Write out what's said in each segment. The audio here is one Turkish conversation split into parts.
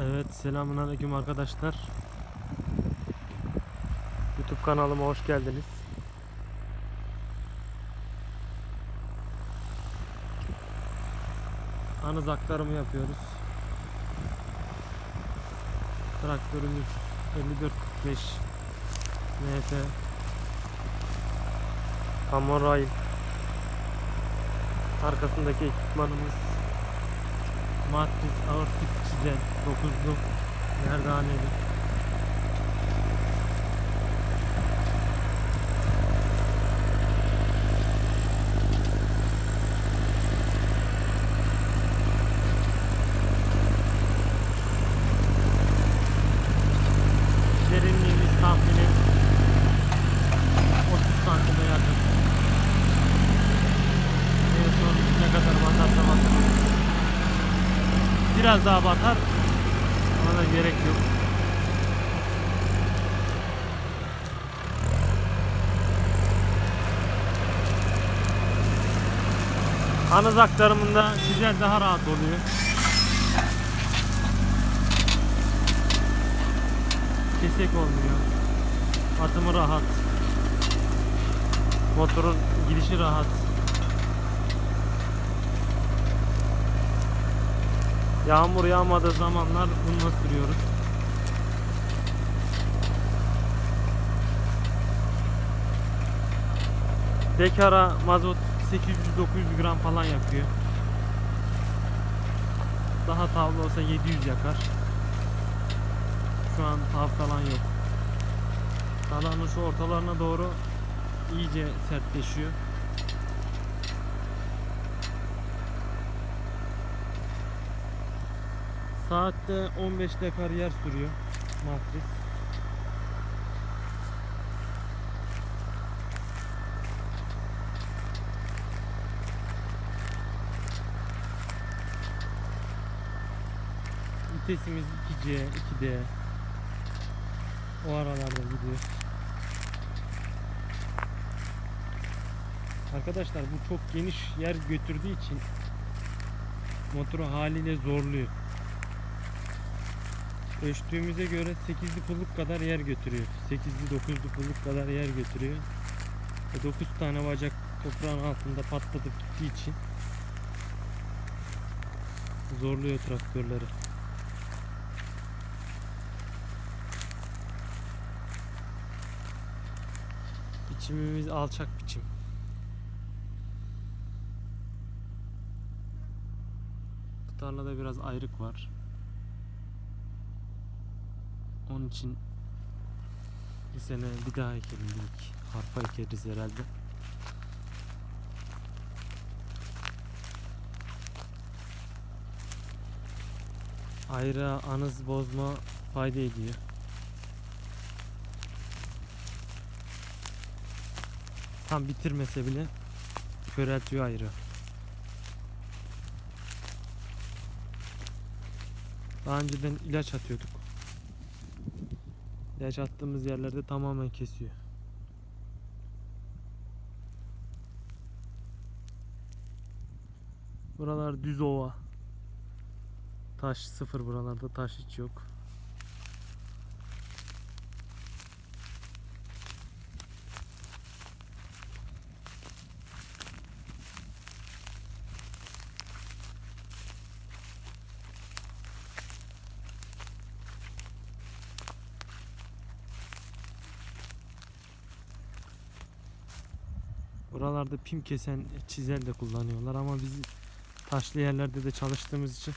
Evet selamünaleyküm arkadaşlar. YouTube kanalıma hoş geldiniz. Anız aktarımı yapıyoruz. Traktörümüz 5445 NF Amorayl Arkasındaki ekipmanımız Matris ağır tip çizen 9'lu merdaneli Derinliğimiz tahmini 30 santime yakın. En son ne kadar batarsa batar. Biraz daha batar. Ona da gerek yok. Anız aktarımında güzel daha rahat oluyor. Kesek olmuyor. Atımı rahat. Motorun girişi rahat. Yağmur yağmadığı zamanlar bununla sürüyoruz. Dekara mazot 800-900 gram falan yakıyor. Daha tavlı olsa 700 yakar. Şu an tav falan yok. Talanın şu ortalarına doğru iyice sertleşiyor. Saatte 15 dekar yer sürüyor matris. Vitesimiz 2C, 2D. O aralarda gidiyor. Arkadaşlar bu çok geniş yer götürdüğü için motoru haliyle zorluyor. Ölçtüğümüze göre 8'li pulluk kadar yer götürüyor. 8'li 9'lu pulluk kadar yer götürüyor. Ve 9 tane bacak toprağın altında patlatıp gittiği için zorluyor traktörleri. Biçimimiz alçak biçim. Bu tarlada biraz ayrık var. Onun için bu sene bir daha ekelim dedik. Harpa ekeriz herhalde. Ayrı anız bozma fayda ediyor. Tam bitirmese bile köreltiyor ayrı. Daha önceden ilaç atıyorduk. İlaç attığımız yerlerde tamamen kesiyor. Buralar düz ova. Taş sıfır buralarda taş hiç yok. Buralarda pim kesen çizel de kullanıyorlar ama biz taşlı yerlerde de çalıştığımız için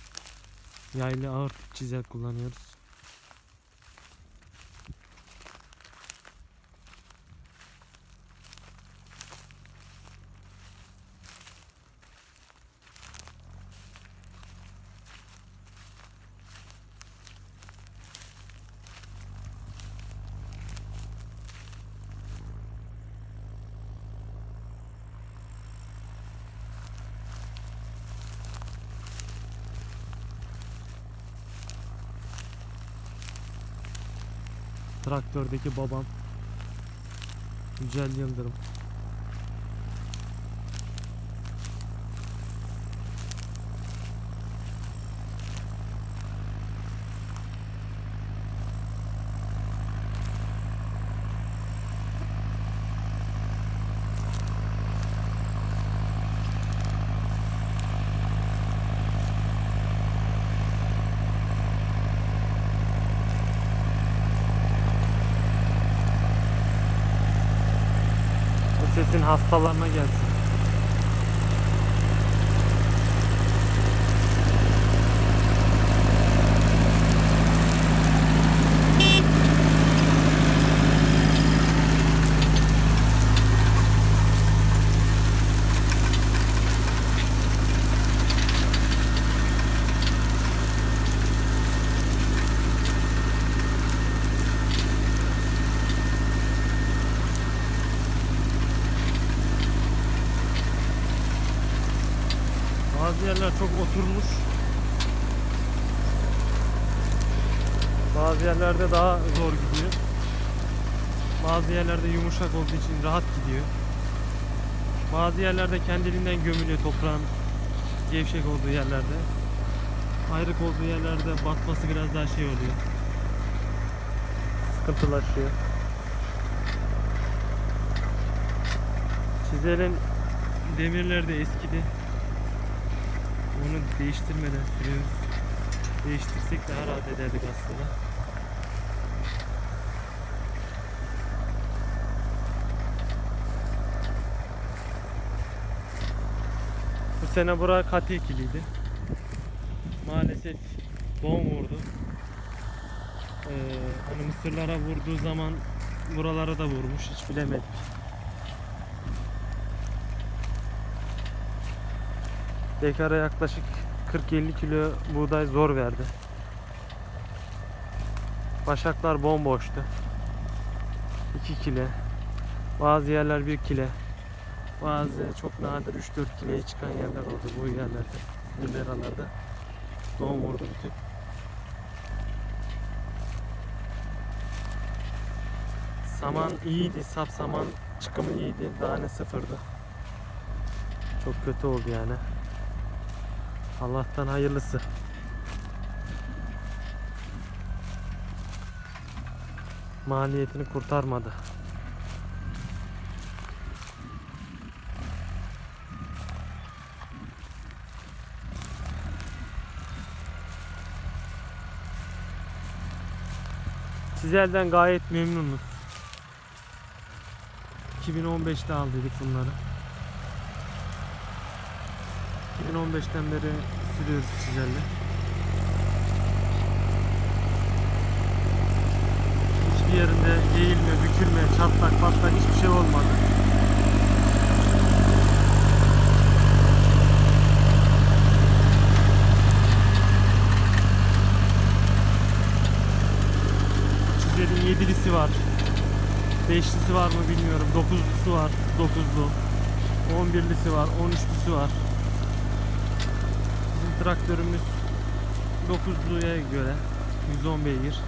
yaylı ağır çizel kullanıyoruz. Traktördeki babam Yücel Yıldırım. sesin hastalarına gelsin. Bazı yerler çok oturmuş. Bazı yerlerde daha zor gidiyor. Bazı yerlerde yumuşak olduğu için rahat gidiyor. Bazı yerlerde kendiliğinden gömülüyor toprağın gevşek olduğu yerlerde. Ayrık olduğu yerlerde batması biraz daha şey oluyor. Sıkıntılaşıyor. Çizelin demirleri de eskidi. Onu değiştirmeden sürüyoruz. Değiştirsek daha rahat ederdik aslında. Bu sene bura katı ekiliydi. Maalesef doğum vurdu. Ee, hani mısırlara vurduğu zaman buralara da vurmuş. Hiç bilemedik. Dekara yaklaşık 40-50 kilo buğday zor verdi. Başaklar bomboştu. 2 kilo. Bazı yerler 1 kilo. Bazı çok nadir 3-4 kiloya çıkan yerler oldu bu yerlerde. Bu meralarda. Doğum vurdu bütün. Saman iyiydi, sap saman çıkımı iyiydi. Tane sıfırdı. Çok kötü oldu yani. Allah'tan hayırlısı. Maliyetini kurtarmadı. Çizel'den gayet memnunuz. 2015'te aldıydık bunları. 2015'ten beri sürüyoruz çizerle. Hiçbir yerinde eğilme, bükülme, çatlak, patlak hiçbir şey olmadı. Çizerin yedilisi var. Beşlisi var mı bilmiyorum. Dokuzlusu var. Dokuzlu. On birlisi var. On üçlüsü var. Traktörümüz 9'luya göre 110 beygir.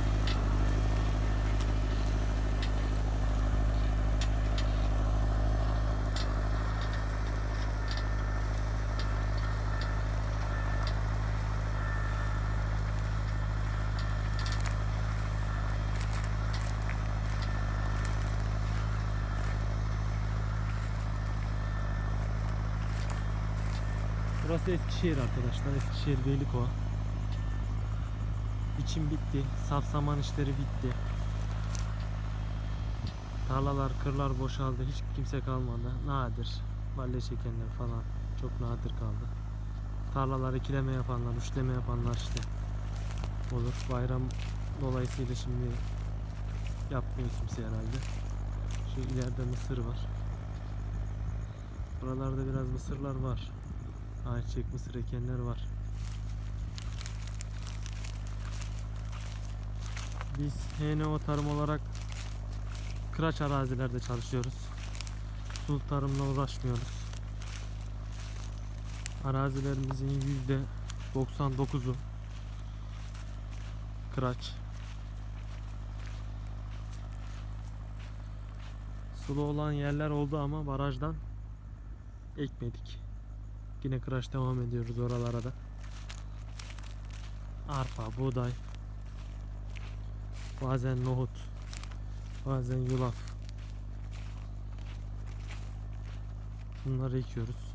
Burası Eskişehir arkadaşlar. Eskişehir Beylikova. Biçim bitti. Safsaman işleri bitti. Tarlalar, kırlar boşaldı. Hiç kimse kalmadı. Nadir. Balle çekenler falan. Çok nadir kaldı. Tarlalar ikileme yapanlar, üçleme yapanlar işte. Olur. Bayram dolayısıyla şimdi yapmıyor kimse herhalde. Şu ileride mısır var. Buralarda biraz mısırlar var. Ayçiçek mısır ekenler var. Biz HNO tarım olarak kıraç arazilerde çalışıyoruz. Sul tarımla uğraşmıyoruz. Arazilerimizin yüzde 99'u kıraç. Sulu olan yerler oldu ama barajdan ekmedik. Yine kıraç devam ediyoruz oralara da. Arpa, buğday. Bazen nohut. Bazen yulaf. Bunları ekiyoruz.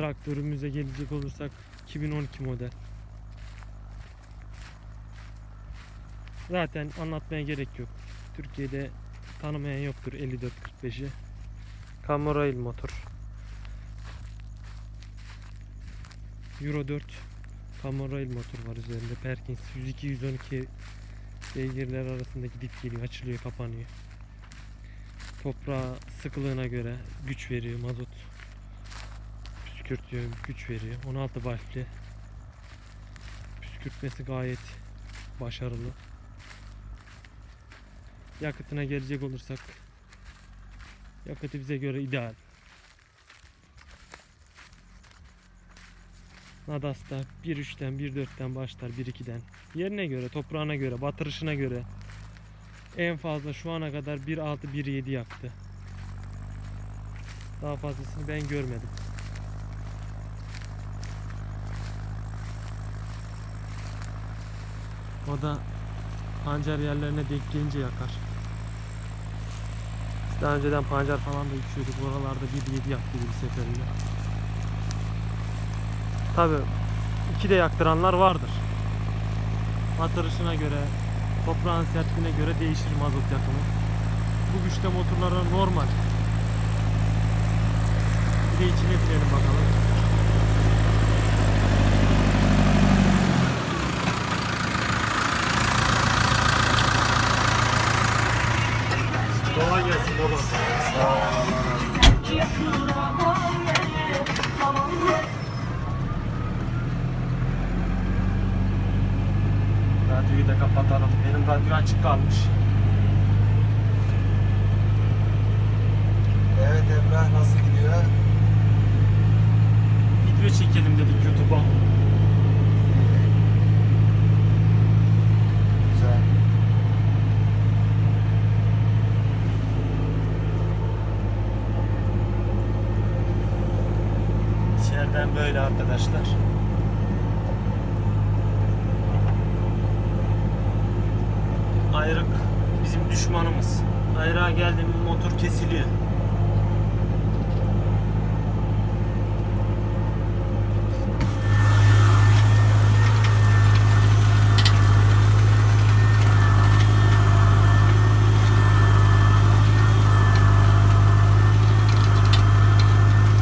Traktörümüze gelecek olursak 2012 model. Zaten anlatmaya gerek yok. Türkiye'de tanımayan yoktur 5445'i. Camorail motor. Euro 4 Camorail motor var üzerinde. Perkins 102-112 beygirler arasında gidip geliyor, açılıyor, kapanıyor. Toprağa sıkılığına göre güç veriyor, mazot püskürtüyor, güç veriyor. 16 valfli. Püskürtmesi gayet başarılı. Yakıtına gelecek olursak yakıtı bize göre ideal. Nadas'ta 1.3'ten 1.4'ten başlar 1.2'den. Yerine göre, toprağına göre, batırışına göre en fazla şu ana kadar 1.6 1.7 yaktı. Daha fazlasını ben görmedim. O da pancar yerlerine denk gelince yakar. Biz daha önceden pancar falan da yüküyorduk. Oralarda 1.7 yaktı bir seferinde. Tabi iki de yaktıranlar vardır. Batırışına göre, toprağın sertliğine göre değişir mazot yakımı. Bu güçte motorlara normal. Bir de içine binelim bakalım. Kolay gelsin baba. Radyoyu da kapatalım. Benim radyo açık kalmış. Evet Emrah nasıl gidiyor? Video çekelim dedik YouTube'a. Güzel. İçeriden böyle arkadaşlar. Ayrık bizim düşmanımız. Ayrığa geldi mi motor kesiliyor.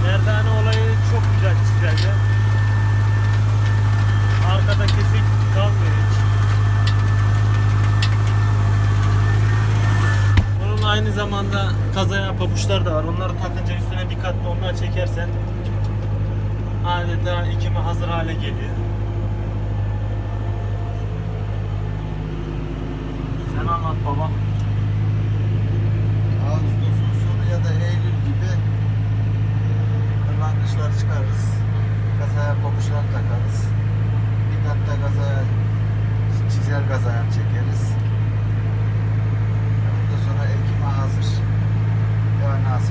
Merdane olayı çok güzel çizeldi. Arkada kesik kalmıyor hiç. Bunun aynı zamanda kazaya pabuçlar da var. Onları takınca üstüne dikkatli onlar çekersen adeta ikime hazır hale geliyor. Sen anlat baba. Ağustos'un sonu ya da Eylül gibi kırlangıçları çıkarırız. Kazaya kopuşlar takarız. Bir katta kazaya çizel kazaya çekeriz. Ondan sonra ekime hazır. Ya nasip.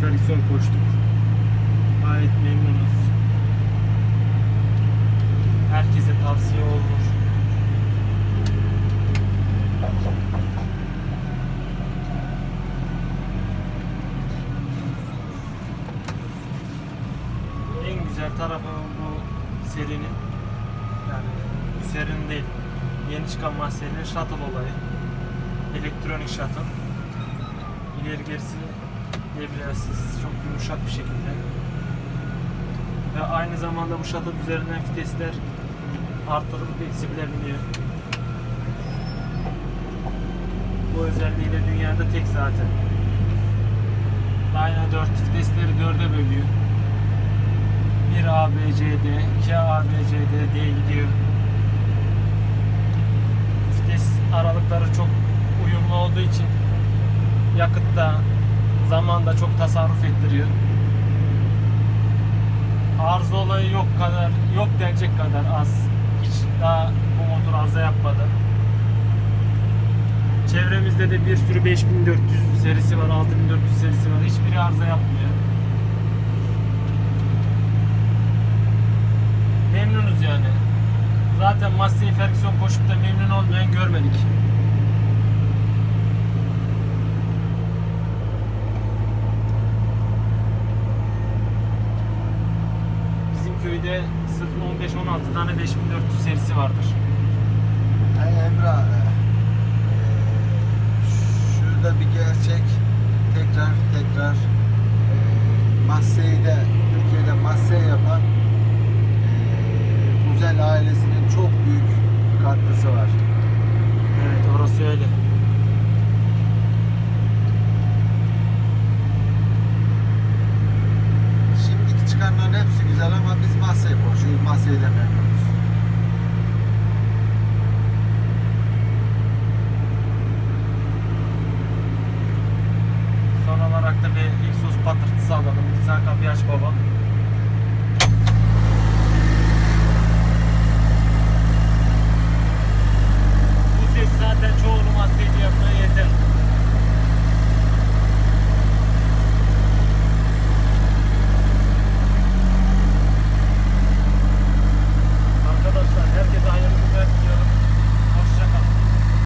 Ferguson koştuk. Gayet memnunuz. Herkese tavsiye olur. En güzel tarafı bu serinin yani bu serinin değil yeni çıkan Massey'nin shuttle olayı. Elektronik shuttle. İleri gerisini debriyajsız çok yumuşak bir şekilde ve aynı zamanda bu shuttle üzerinden vitesler artırılıp eksilebiliyor. Bu özelliğiyle dünyada tek zaten. Dyna 4 vitesleri 4'e bölüyor. 1 ABCD, 2 ABCD diye gidiyor. Vites aralıkları çok uyumlu olduğu için yakıtta zamanda çok tasarruf ettiriyor. arıza olayı yok kadar yok denecek kadar az. Hiç daha bu motor arıza yapmadı. Çevremizde de bir sürü 5400 serisi var, 6400 serisi var. Hiçbiri arıza yapmıyor. Memnunuz yani. Zaten Massey Ferguson koşup da memnun olmayan görmedik. Köyde sırf 15-16 tane 5400 serisi vardır. Hey Emrah, e, şurada bir gerçek tekrar tekrar e, Massey'de, Türkiye'de Massey yapan e, Uzel ailesinin çok büyük katkısı var. Evet orası öyle. masaya konuşuyoruz, masaya demiyor.